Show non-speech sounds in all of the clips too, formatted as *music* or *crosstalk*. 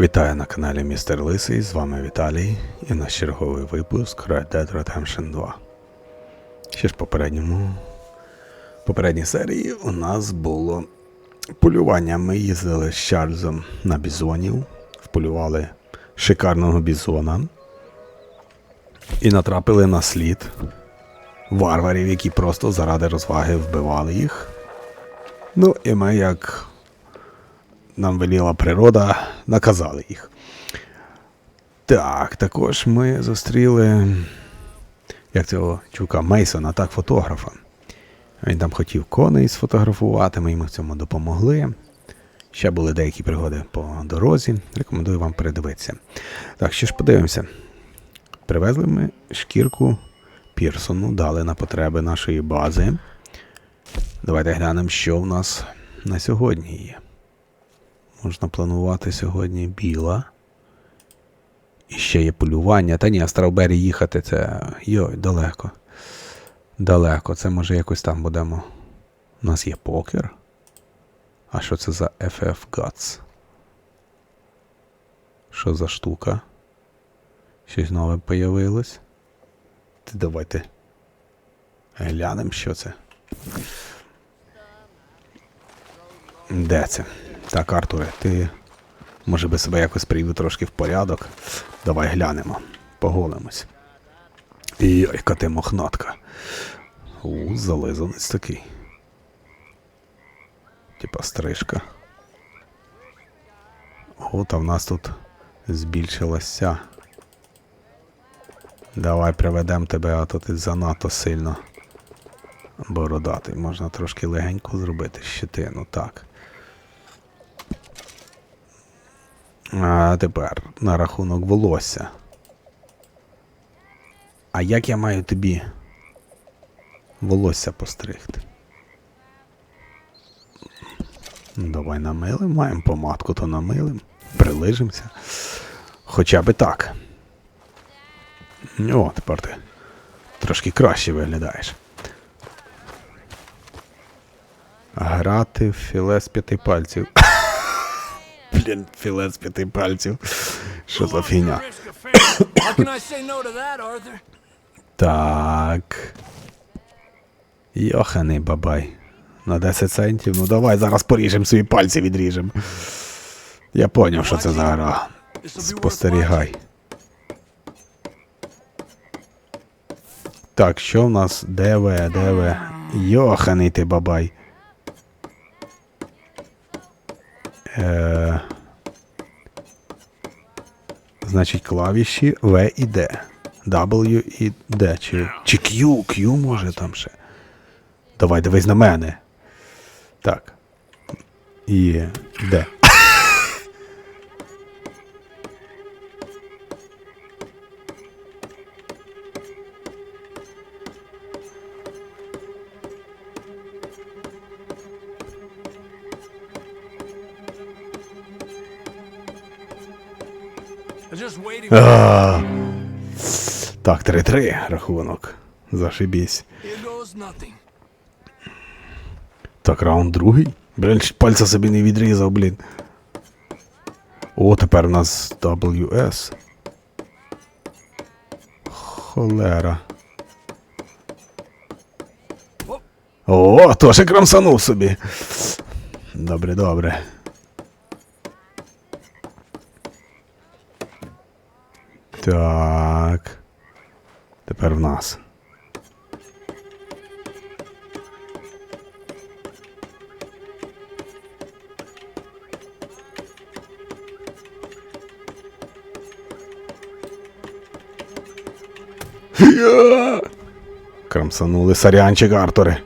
Вітаю на каналі Містер Лисий, з вами Віталій і наш черговий випуск Red Dead Redemption 2. Ще ж попередньому попередній серії у нас було полювання. Ми їздили з Чарльзом на бізонів, вполювали шикарного бізона і натрапили на слід варварів, які просто заради розваги вбивали їх. Ну і ми як нам веліла природа, наказали їх. Так, також ми зустріли як цього чувака Мейсона, так, фотографа. Він там хотів коней сфотографувати, ми йому в цьому допомогли. Ще були деякі пригоди по дорозі. Рекомендую вам передивитися. Так, що ж подивимося. Привезли ми шкірку Пірсону, дали на потреби нашої бази. Давайте глянемо, що в нас на сьогодні є. Можна планувати сьогодні біла. І ще є полювання. Та ні, а Страубері їхати це. Йой, далеко. Далеко. Це може якось там будемо. У нас є покер. А що це за FF Guts? Що за штука? Щось нове появилось. Ти давайте. Глянемо, що це. Де це? Так, Артуре, ти може би себе якось привів трошки в порядок. Давай глянемо, поголимось. І ти мохнатка. У, зализанець такий. Типа стрижка. О, та в нас тут збільшилася. Давай приведемо тебе, а то ти занадто сильно бородатий. Можна трошки легенько зробити щетину, так. А тепер на рахунок волосся. А як я маю тобі волосся постригти? Давай намилим, маємо помадку, то намилим, прилижимося. Хоча би так. О, тепер ти трошки краще виглядаєш. Грати в філе з п'яти пальців. *laughs* Блін, філе з п'яти пальців. Що за фігня? *coughs* Так. Йоханий бабай. На 10 центів. Ну давай зараз поріжемо свої пальці відріжемо. Я поняв, що це за гра. Спостерігай. Так, що в нас? ДВ, ДВ. Йоханий ти бабай. Е... Значить, клавіші В і Д. W і D. Чи, чи Q, Q може там ще. Давай, дивись на мене. Так. І Д. Так, 3-3 рахунок. Зашибісь. Так, раунд другий. Блін, пальця собі не відрізав, блін. О, тепер у нас WS. Холера. О, теж крамсанув собі. Добре, добре. Так. Тепер в нас. Крамсанули сарянчик Артуре.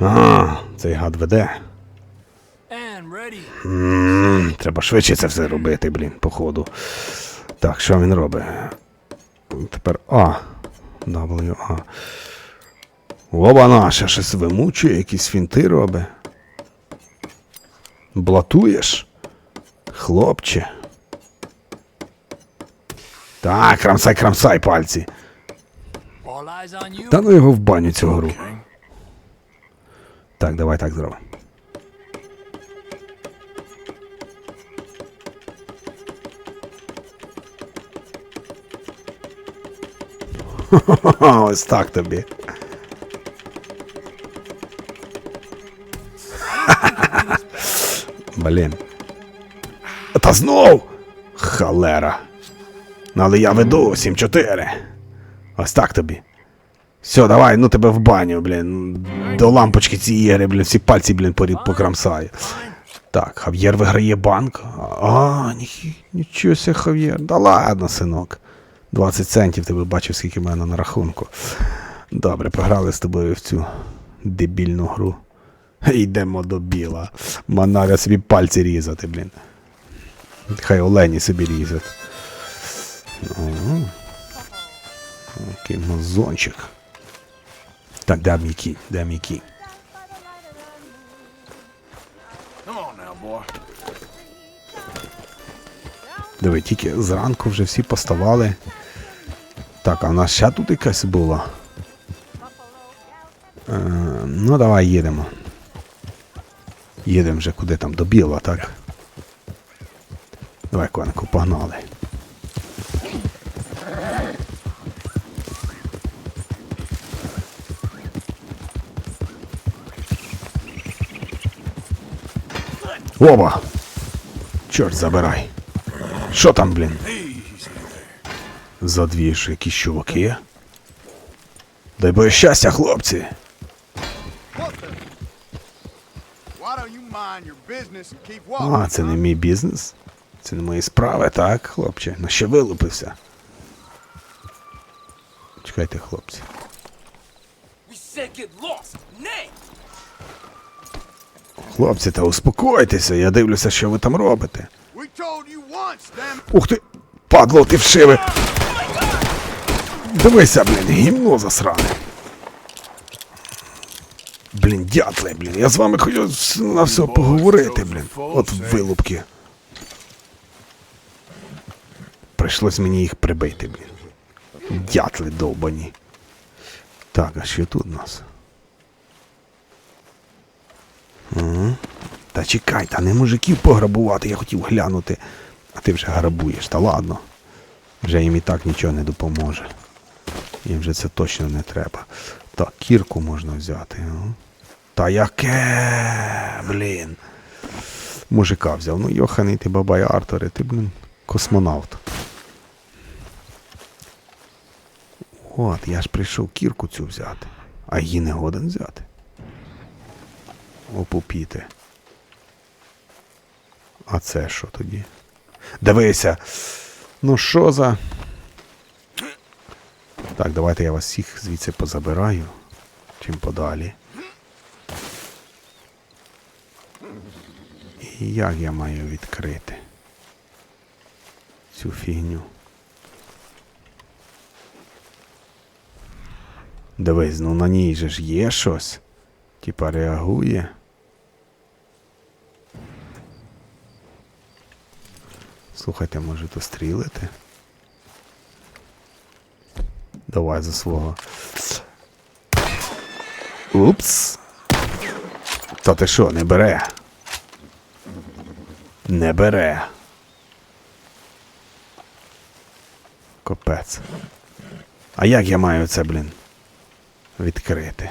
А, цей гад веде. М, Треба швидше це все робити, блін, походу. Так, що він робить? Тепер А. W, А. Оба наша щось вимучує, якісь фінти робить. Блатуєш? Хлопче. Так, крамсай, крамсай пальці. Та ну його в баню цю гру. Так, давай так зробимо. Ось так тобі. *laughs* Блін. Та знов! Халера. Ну, але я веду 7-4. Ось так тобі. Все, давай, ну тебе в баню, блін. До лампочки ці ігри, блін, всі пальці, блін, порід покрамсаю. Так, Хав'єр виграє банк. А, ні, нічого ся, Хав'єр. Да ладно, синок. 20 центів тебе бачив, скільки в мене на рахунку. Добре, пограли з тобою в цю дебільну гру. Йдемо до біла. Манаря собі пальці різати, блін. Хай олені собі різать. Який мазончик. Так, де мій кінь? Де мій кінь? Диви, тільки зранку вже всі поставали. Так, а в нас ще тут якась була. Е, ну, давай їдемо. Їдемо вже куди там, до біла, так? Давай, конику, погнали. Оба! Чорт забирай. Що там, блін? Задвіж якісь чуваки. Дай Боже щастя, хлопці. А, це не мій бізнес. Це не мої справи, так, хлопче. На що вилупився? Чекайте, хлопці. Хлопці, та успокойтеся, я дивлюся, що ви там робите. Ух ти! Падло, ти вшиве! Дивися, блін, гімно засране. Блін, дятле, блін, я з вами хотів на все поговорити, блін. От вилупки. Прийшлось мені їх прибити, блін. Дятли довбані. Так, а що тут у нас? Ага. Та чекай, та не мужиків пограбувати, я хотів глянути. А ти вже грабуєш, та ладно. Вже їм і так нічого не допоможе. Їм вже це точно не треба. Так, кірку можна взяти. Та яке, блін. Мужика взяв. Ну, Йоханий ти бабай Артуре, ти, блін, космонавт. От, я ж прийшов кірку цю взяти. А її не годен взяти. Опупіти. А це що тоді? Дивися. Ну що за. Так, давайте я вас всіх звідси позабираю. Чим подалі. І як я маю відкрити цю фігню? Дивись, ну на ній же ж є щось. Типа реагує. Слухайте, може то стрілити? Давай за свого. Упс. Та ти що, не бере? Не бере. Капець. А як я маю це, блін? Відкрити?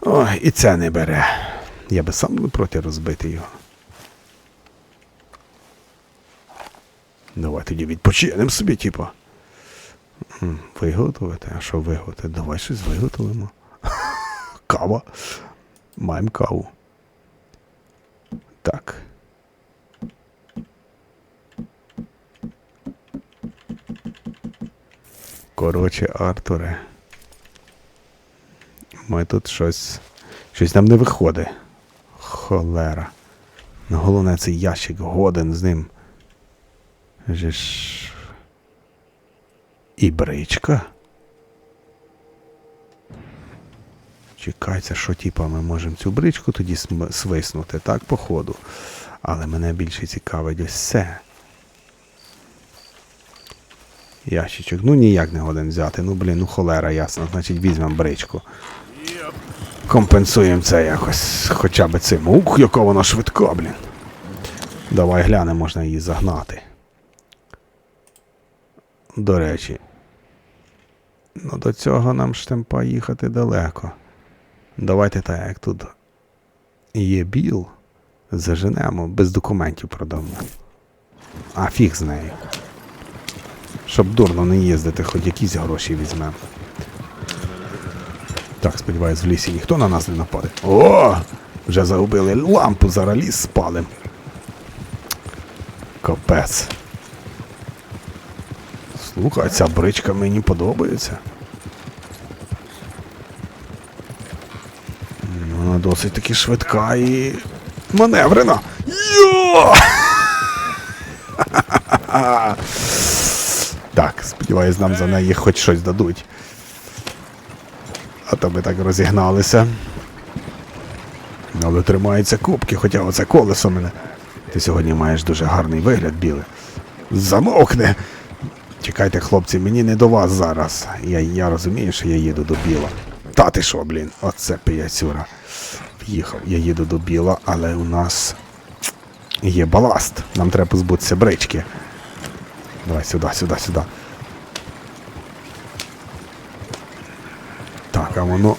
Ой, і це не бере. Я би сам не проти розбити його. Давай тоді відпочинемо собі, типа. М, Виготовити? А що виготовити? Давай щось виготовимо. *laughs* Кава. Маємо каву. Так. Коротше, Артуре. Ми тут щось. Щось нам не виходить. Холера. Ну, головне, цей ящик годен з ним. Же ж. І бричка. Це що, типа, ми можемо цю бричку тоді свиснути, так, походу. Але мене більше цікавить ось це. Ящичок. Ну ніяк не годен взяти. Ну блін, ну холера ясно. Значить візьмемо бричку. Компенсуємо це якось хоча б цим. Ух, яка вона швидка, блін. Давай глянемо, можна її загнати. До речі. Ну до цього нам штемпа їхати далеко. Давайте так, як тут є біл, заженемо, без документів продамо. А фіг з нею. Щоб дурно не їздити, хоч якісь гроші візьмемо. Так, сподіваюсь, в лісі ніхто на нас не нападе. О! Вже загубили лампу, зараз ліс спалим. Капець. Слухай, ця бричка мені подобається. Вона досить таки швидка і маневрена. Йо! *laughs* Так, сподіваюсь, нам за неї хоч щось дадуть. А то ми так розігналися. Але тримаються кубки, хоча оце колесо мене. Ти сьогодні маєш дуже гарний вигляд, біле. Замовкне. Чекайте, хлопці, мені не до вас зараз. Я, я розумію, що я їду до біла. Та ти що, блін, оце пияцюра. В'їхав, я їду до біла, але у нас є баласт. Нам треба позбутися брички. Давай сюди, сюди, сюди. Так, а воно.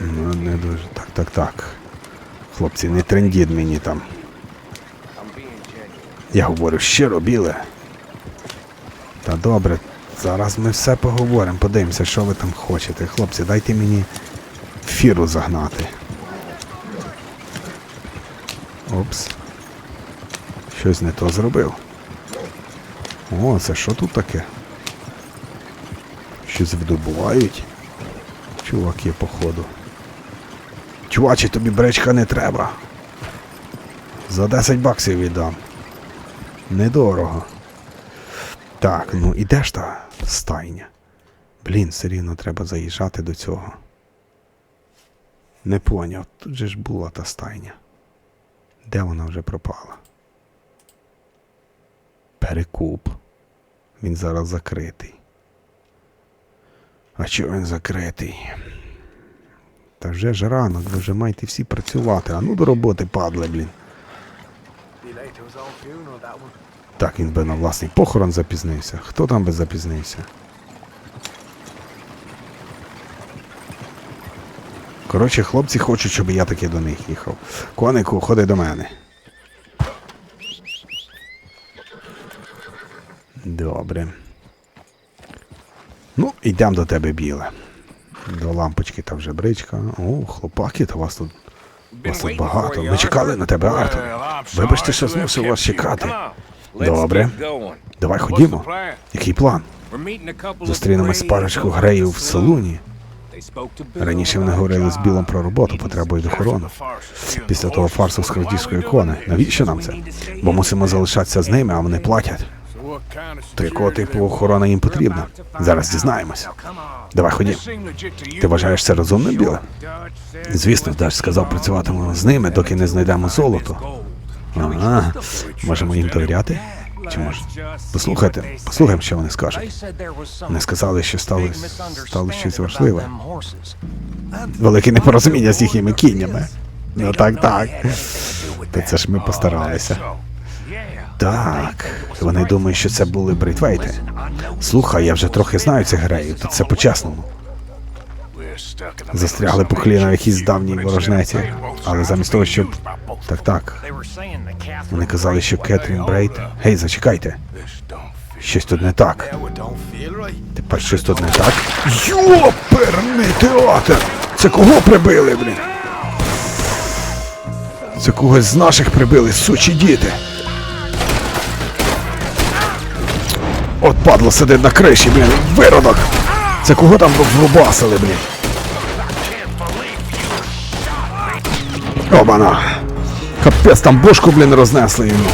Ну, не дуже. Так, так, так. Хлопці, не трендіть мені там. Я говорю щиро, біле. Та добре, зараз ми все поговоримо, подивимося, що ви там хочете. Хлопці, дайте мені фіру загнати. Опс. Щось не то зробив. О, це що тут таке? Щось видобувають. Чуваки, походу. Чувачі, тобі бречка не треба. За 10 баксів віддам. Недорого. Так, ну і де ж та стайня? Блін, все рівно треба заїжджати до цього. Не поняв, тут же ж була та стайня. Де вона вже пропала? Перекуп. Він зараз закритий. А чого він закритий? Та вже ж ранок, ви вже маєте всі працювати. А ну до роботи падли, блін. Так, він би на власний похорон запізнився. Хто там би запізнився? Коротше, хлопці хочуть, щоб я таки до них їхав. Конику, ходи до мене. Добре. Ну, йдемо до тебе, біле. До лампочки та вже бричка. О, хлопаки, та вас тут. Вас тут багато. Ми чекали на тебе, Артур. Вибачте, що змусив вас чекати. Добре. Давай ходімо. Який план? Зустрінемось з парочкою греїв в салуні. Раніше вони говорили з Білом про роботу, потребують охорони. Після того фарсу з крадіжкою кони. Навіщо нам це? Бо мусимо залишатися з ними, а вони платять. То якого типу охорона їм потрібна? Зараз дізнаємось. Давай ходім. Ти вважаєш це розумним, Біле? Звісно, Даш сказав, працюватимемо з ними, доки не знайдемо золото. Ага, можемо їм довіряти? Чи може? Послухайте, послухаємо, що вони скажуть. Вони сказали, що стало, стало щось важливе. Велике непорозуміння з їхніми кіннями. Ну так, так. Та це ж ми постаралися. Так, вони думають, що це були бритвейти. Слухай, я вже трохи знаю цих греїв, тут це по-чесному. Застрягли по коліна якійсь давній ворожнеці, але замість того, щоб. Так, так. Вони казали, що Кетрін Брейт. Гей, зачекайте. Щось тут не так. Тепер щось тут не так. Йоперний театр! Це кого прибили, блін? Це когось з наших прибили, сучі діти. От падло сидить на криші, блін, виродок. Це кого там врубасили, блін? Обана. Капець, там бошку, блін, рознесли йому.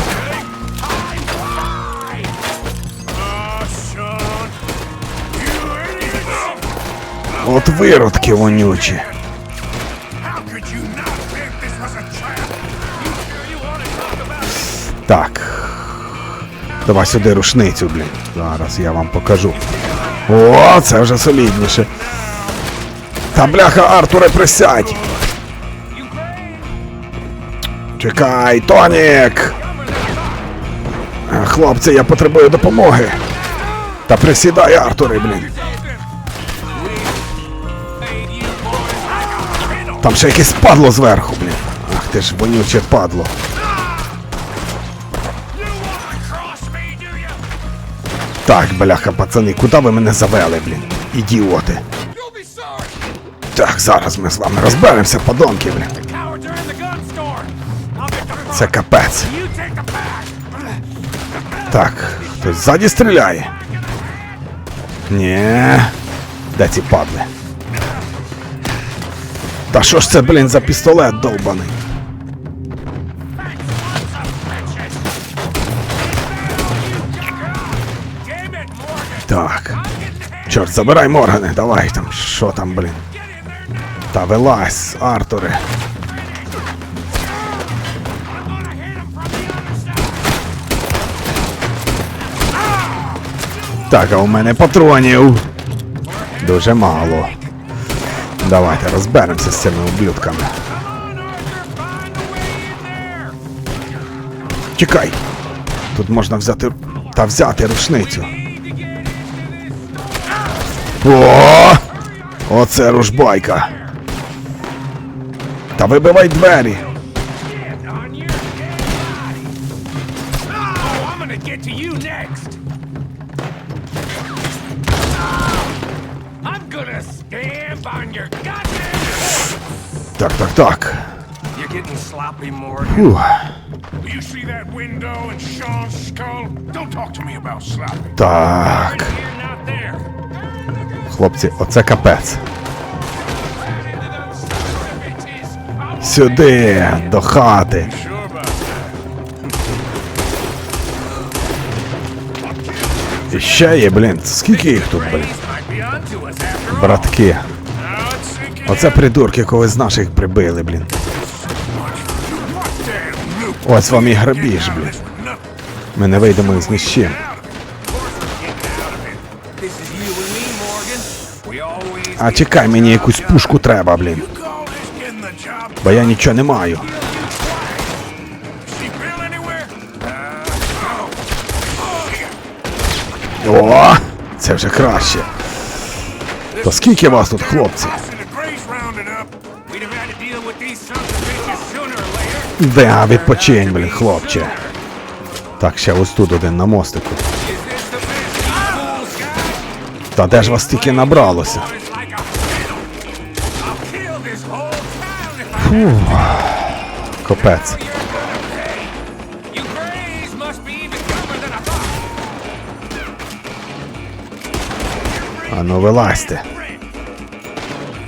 От виродки вонючі. Давай сюди рушницю, блін. Зараз я вам покажу. О, це вже солідніше. Та бляха, Артуре, присядь! Чекай, Тонік! Хлопці, я потребую допомоги. Та присідай, Артуре, блін. Там ще якесь падло зверху, блін. Ах ти ж вонюче падло. Так, бляха, пацани, куди ви мене завели, блін? Ідіоти. Так, зараз ми з вами розберемося, подонки, блін. Це капець. Так, хтось ззаді стріляє. Ні. Де ці падли? Та що ж це, блін, за пістолет Morgan. Так. Чорт, забирай Моргане, давай там, що там, блін. Та вилазь, Артуре. Так, а у мене патронів. Дуже мало. Давайте розберемося з цими ублюдками. Чекай! Тут можна взяти. Та взяти рушницю. О! Оце ружбайка. Та вибивай двері. Sloppy. Так. Here, not there. Хлопці, оце капець. Сюди, до хати. І ще є, блін. Скільки їх тут, блін? Братки. Оце придурки, коли з наших прибили, блін. Ось вам і грабіж, блін. Ми не вийдемо із ні з чим. This is you and me, Morgan. We always А чекай, мені якусь пушку треба, блін. Бо я нічого не маю. О, це вже краще. То скільки вас тут, хлопці? Да, відпочинь, блін, хлопче. Так, ще ось тут один на мостику. Та де ж вас тільки набралося? I Капець. А ну вилазьте.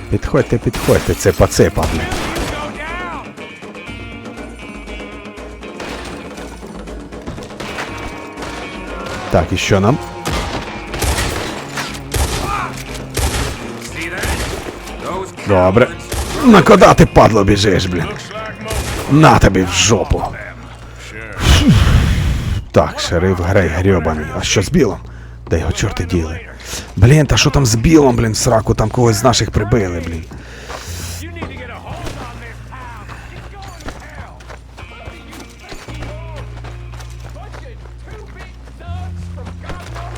Підходьте, підходьте, це паципа, блін. Так, що нам? Добре. На кода ти, падло, біжиш, блін? На тобі в жопу. Так, шериф Грей грьобаний. А що з білом? Де його чорти діли? Блін, та що там з білом, блін, сраку, там когось з наших прибили, блін.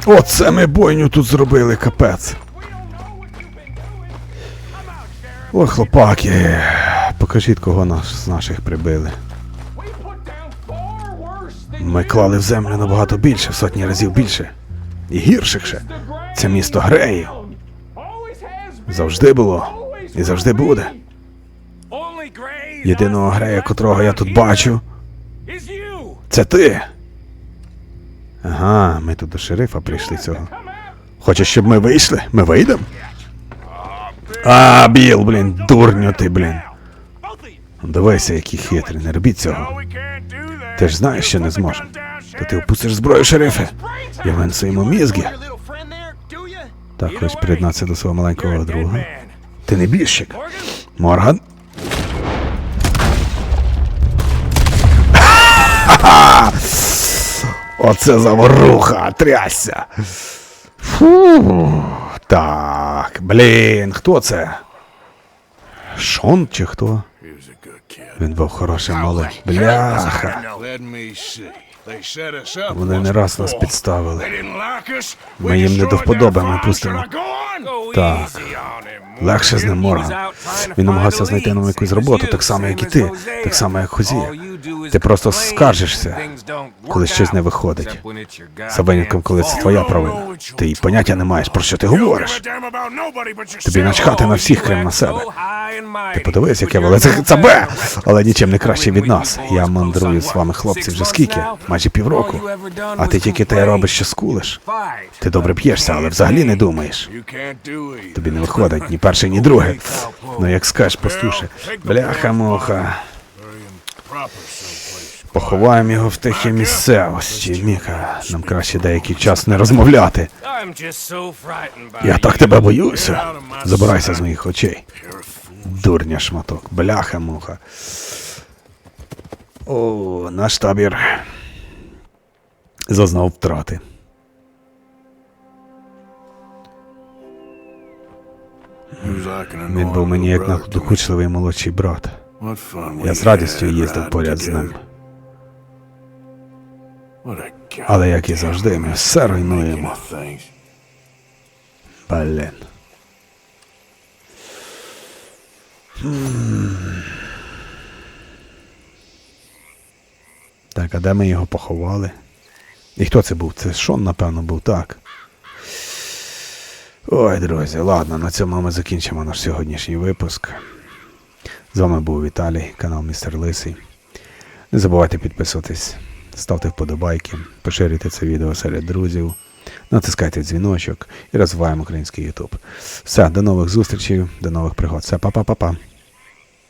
Оце ми бойню тут зробили, капець. Ой, хлопаки. Покажіть, кого нас з наших прибили. Ми клали в землю набагато більше, в сотні разів більше. І гірших ще. Це місто been. Завжди було. І завжди буде. Єдиного грея, котрого я тут бачу, це ти. Ага, ми тут до шерифа прийшли цього. Хочеш, щоб ми вийшли? Ми вийдемо? А, Біл, блін, дурню ти, блін. Дивися, які хитрі, не робіть цього. Ти ж знаєш, що не зможемо. То ти впустиш зброю, шерифе. Я винесу йому мізги. Так, ось приєднатися до свого маленького друга. Ти не. Morgan? Морган? Оце заворуха, трясся. Фу. Так, блін, хто це? Шон чи хто? Він був хорошим малим. Бляха. Вони не раз нас підставили. Ми їм не до вподоби, ми пустимо. Так. Легше з ним Морган. Він намагався знайти нам якусь роботу, так само, як і ти, так само, як Хозія. Ти просто скаржишся, коли щось не виходить. За винятком, коли це твоя провина. Ти й поняття не маєш, про що ти говориш. Тобі начхати на всіх, крім на себе. Ти подивись, яке велике цабе, але нічим не краще від нас. Я мандрую з вами, хлопці, вже скільки? Майже півроку. А ти тільки те робиш, що скулиш. Ти добре п'єшся, але взагалі не думаєш. Тобі не виходить ні перше, ні друге. Ну як скажеш, послушай. Бляха-муха. Поховаємо його в тихій місцевості. Міка, нам краще деякий час не розмовляти. Я так тебе боюся. Забирайся з моїх очей. Дурня шматок. Бляха-муха. О, наш табір. Зазнав втрати. Він був мені як надокучливий молодший брат. Я з радістю їздив поряд з ним. Але як і завжди, ми все руйнуємо. Блін. Так, а де ми його поховали? І хто це був? Це Шон, напевно, був так. Ой, друзі, ладно, на цьому ми закінчимо наш сьогоднішній випуск. З вами був Віталій, канал Містер Лисий. Не забувайте підписуватись, ставте вподобайки, поширюйте це відео серед друзів, натискайте дзвіночок і розвиваємо український YouTube. Все, до нових зустрічей, до нових пригод. Все, па-па-па-па.